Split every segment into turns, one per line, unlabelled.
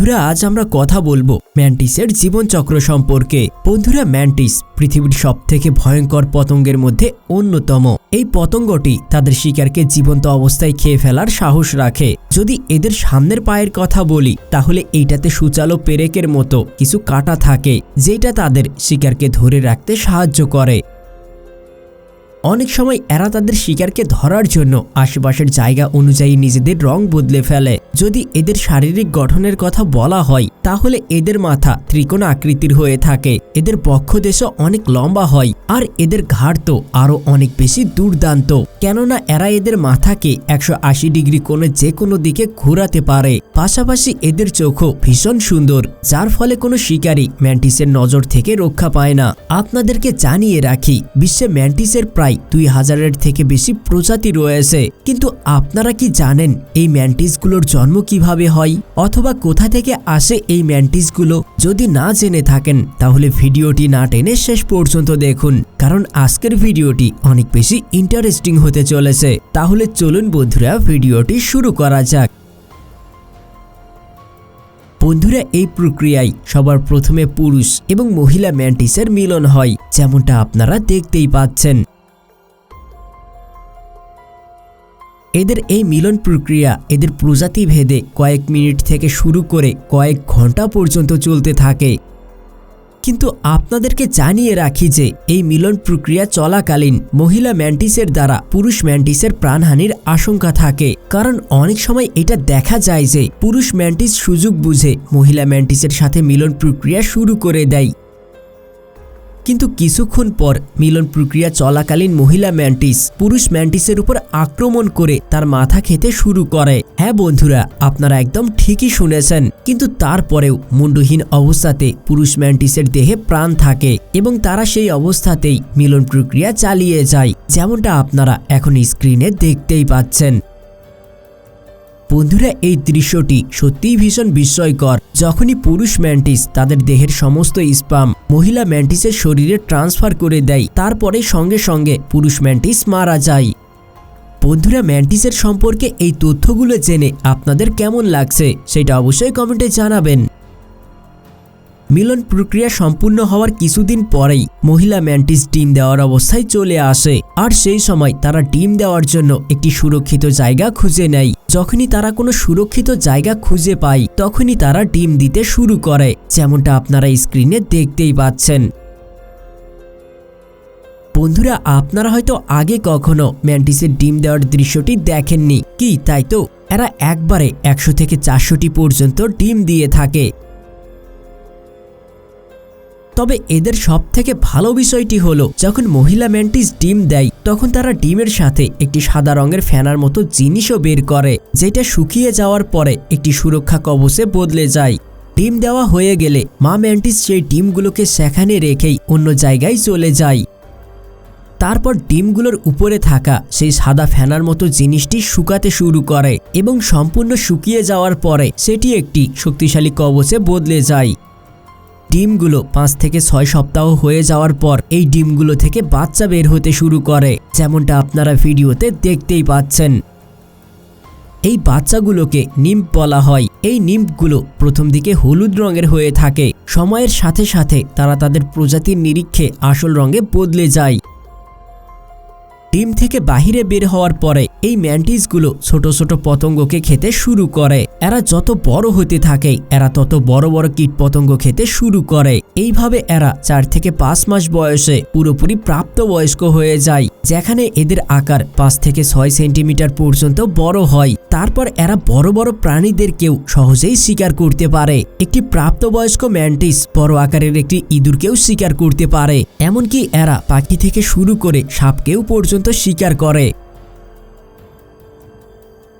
বন্ধুরা, আজ আমরা কথা বলব ম্যান্টিসের জীবনচক্র সম্পর্কে। বন্ধুরা, ম্যান্টিস পৃথিবীর সব থেকে ভয়ঙ্কর পতঙ্গের মধ্যে অন্যতম। এই পতঙ্গটি তাদের শিকারকে জীবন্ত অবস্থায় খেয়ে ফেলার সাহস রাখে। যদি এদের সামনের পায়ের কথা বলি, তাহলে এইটাতে সুচালো পেরেকের মতো কিছু কাটা থাকে যেটা তাদের শিকারকে ধরে রাখতে সাহায্য করে। অনেক সময় এরা তাদের শিকারকে ধরার জন্য আশেপাশের জায়গা অনুযায়ী নিজেদের রং বদলে ফেলে। যদি এদের শারীরিক গঠনের কথা বলা হয়, তাহলে এদের মাথা ত্রিকোণ আকৃতির হয়ে থাকে। এদের বক্ষদেশও অনেক লম্বা হয় আর এদের ঘাড় তো আরও অনেক বেশি দুর্দান্ত। কেননা এরা এদের মাথাকে একশো আশি ডিগ্রি কোণে যে কোনো দিকে ঘোরাতে পারে। পাশাপাশি এদের চোখও ভীষণ সুন্দর, যার ফলে কোনো শিকারী ম্যান্টিসের নজর থেকে রক্ষা পায় না। আপনাদেরকে জানিয়ে রাখি, বিশ্বে ম্যান্টিসের প্রায় দুই হাজারের থেকে বেশি প্রজাতি রয়েছে। কিন্তু আপনারা কি জানেন এই ম্যান্টিসগুলোর জন্ম কীভাবে হয়? অথবা কোথা থেকে আসে এই ম্যান্টিসগুলো? যদি না জেনে থাকেন, তাহলে ভিডিওটি না টেনে শেষ পর্যন্ত দেখুন, কারণ আজকের ভিডিওটি অনেক বেশি ইন্টারেস্টিং হতে চলেছে। তাহলে চলুন বন্ধুরা, ভিডিওটি শুরু করা যাক। বন্ধুরা, এই প্রক্রিয়ায় সবার প্রথমে পুরুষ এবং মহিলা ম্যান্টিসের মিলন হয়, যেমনটা আপনারা দেখতেই পাচ্ছেন। এদের এই মিলন প্রক্রিয়া এদের প্রজাতি ভেদে কয়েক মিনিট থেকে শুরু করে কয়েক ঘণ্টা পর্যন্ত চলতে থাকে। কিন্তু আপনাদেরকে জানিয়ে রাখি যে এই মিলন প্রক্রিয়া চলাকালীন মহিলা ম্যান্টিসের দ্বারা পুরুষ ম্যান্টিসের প্রাণহানির আশঙ্কা থাকে। কারণ অনেক সময় এটা দেখা যায় যে পুরুষ ম্যান্টিস সুযোগ বুঝে মহিলা ম্যান্টিসের সাথে মিলন প্রক্রিয়া শুরু করে দেয়। কিন্তু কিছুক্ষণ পর মিলন প্রক্রিয়া চলাকালীন মহিলা ম্যান্টিস পুরুষ ম্যান্টিসের উপর আক্রমণ করে তার মাথা খেতে শুরু করে। হ্যাঁ বন্ধুরা, আপনারা একদম ঠিকই শুনেছেন। কিন্তু তারপরেও মুন্ডহীন অবস্থাতে পুরুষ ম্যান্টিসের দেহে প্রাণ থাকে এবং তারা সেই অবস্থাতেই মিলন প্রক্রিয়া চালিয়ে যায়, যেমনটা আপনারা এখন স্ক্রিনে দেখতেই পাচ্ছেন। বন্ধুরা, এই দৃশ্যটি সত্যিই ভীষণ বিস্ময়কর। যখনই পুরুষ ম্যান্টিস তাদের দেহের সমস্ত স্পাম মহিলা ম্যান্টিসের শরীরে ট্রান্সফার করে দেয়, তারপরে সঙ্গে সঙ্গে পুরুষ ম্যান্টিস মারা যায়। বন্ধুরা ম্যান্টিসের সম্পর্কে এই তথ্যগুলো জেনে আপনাদের কেমন লাগছে, সেটা অবশ্যই কমেন্টে জানাবেন। মিলন প্রক্রিয়া সম্পূর্ণ হওয়ার কিছুদিন পরেই মহিলা ম্যান্টিস ডিম দেওয়ার অবস্থায় চলে আসে। আর সেই সময় তারা ডিম দেওয়ার জন্য একটি সুরক্ষিত জায়গা খুঁজে নেয়। যখনই তারা কোনো সুরক্ষিত জায়গা খুঁজে পায়, তখনই তারা ডিম দিতে শুরু করে, যেমনটা আপনারা স্ক্রিনে দেখতেই পাচ্ছেন। বন্ধুরা, আপনারা হয়তো আগে কখনো ম্যান্টিসের ডিম দেওয়ার দৃশ্যটি দেখেননি। কি, তাই তো? এরা একবারে একশো থেকে চারশোটি পর্যন্ত ডিম দিয়ে থাকে। তবে এদের সব থেকে ভালো বিষয়টি হলো, যখন মহিলা ম্যান্টিস ডিম দেয়, তখন তারা ডিমের সাথে একটি সাদা রঙের ফ্যানার মতো জিনিসও বের করে, যেটা শুকিয়ে যাওয়ার পরে একটি সুরক্ষা কবচে বদলে যায়। ডিম দেওয়া হয়ে গেলে মা ম্যান্টিস সেই ডিমগুলোকে সেখানে রেখেই অন্য জায়গায় চলে যায়। তারপর ডিমগুলোর উপরে থাকা সেই সাদা ফ্যানার মতো জিনিসটি শুকাতে শুরু করে এবং সম্পূর্ণ শুকিয়ে যাওয়ার পরে সেটি একটি শক্তিশালী কবচে বদলে যায়। ডিমগুলো পাঁচ থেকে ছয় সপ্তাহ হয়ে যাওয়ার পর এই ডিমগুলো থেকে বাচ্চা বের হতে শুরু করে, যেমনটা আপনারা ভিডিওতে দেখতেই পাচ্ছেন। এই বাচ্চাগুলোকে নিম্প বলা হয়। এই নিম্পগুলো প্রথম দিকে হলুদ রঙের হয়ে থাকে। সময়ের সাথে সাথে তারা তাদের প্রজাতির নিরীক্ষে আসল রঙে বদলে যায়। ডিম থেকে বাহিরে বের হওয়ার পরে এই ম্যান্টিসগুলো ছোট ছোট পতঙ্গকে খেতে শুরু করে। এরা যত বড় হতে থাকে, এরা তত বড় বড় কীট পতঙ্গ খেতে শুরু করে। এইভাবে এরা চার থেকে পাঁচ মাস বয়সে পুরোপুরি প্রাপ্তবয়স্ক হয়ে যায়, যেখানে এদের আকার পাঁচ থেকে ছয় সেন্টিমিটার পর্যন্ত বড় হয়। তারপর এরা বড় বড় প্রাণীদেরকেও সহজেই শিকার করতে পারে। একটি প্রাপ্তবয়স্ক ম্যান্টিস বড় আকারের একটি ইঁদুরকেও শিকার করতে পারে, এমনকি এরা পাখি থেকে শুরু করে সাপকেও পর্যন্ত শিকার করে।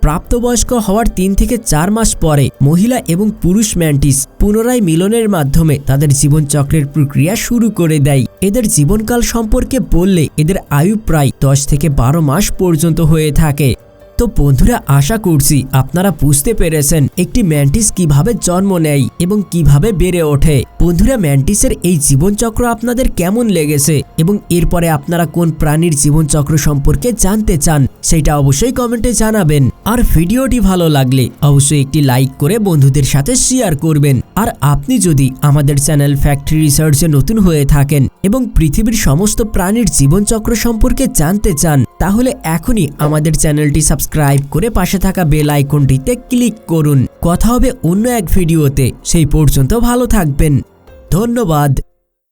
প্রাপ্তবয়স্ক হওয়ার তিন থেকে চার মাস পরে মহিলা এবং পুরুষ ম্যান্টিস পুনরায় মিলনের মাধ্যমে তাদের জীবনচক্রের প্রক্রিয়া শুরু করে দেয়। এদের জীবনকাল সম্পর্কে বললে এদের আয়ু প্রায় দশ থেকে বারো মাস পর্যন্ত হয়ে থাকে। তো বন্ধুরা আশা করছি আপনারা বুঝতে পেরেছেন একটি ম্যান্টিস কীভাবে জন্ম নেয় এবং কীভাবে বেড়ে ওঠে। বন্ধুরা, ম্যান্টিসের এই জীবনচক্র আপনাদের কেমন লেগেছে এবং এরপরে আপনারা কোন প্রাণীর জীবনচক্র সম্পর্কে জানতে চান সেটা অবশ্যই কমেন্টে জানাবেন। আর ভিডিওটি ভালো লাগলে অবশ্যই একটি লাইক করে বন্ধুদের সাথে শেয়ার করবেন। আর আপনি যদি আমাদের চ্যানেল ফ্যাক্টরি রিসার্চে নতুন হয়ে থাকেন এবং পৃথিবীর সমস্ত প্রাণীর জীবনচক্র সম্পর্কে জানতে চান, তাহলে এখনই আমাদের চ্যানেলটি সাবস্ক্রাইব করে পাশে থাকা বেল আইকনটিতে ক্লিক করুন। কথা হবে অন্য এক ভিডিওতে। সেই পর্যন্ত ভালো থাকবেন। ধন্যবাদ।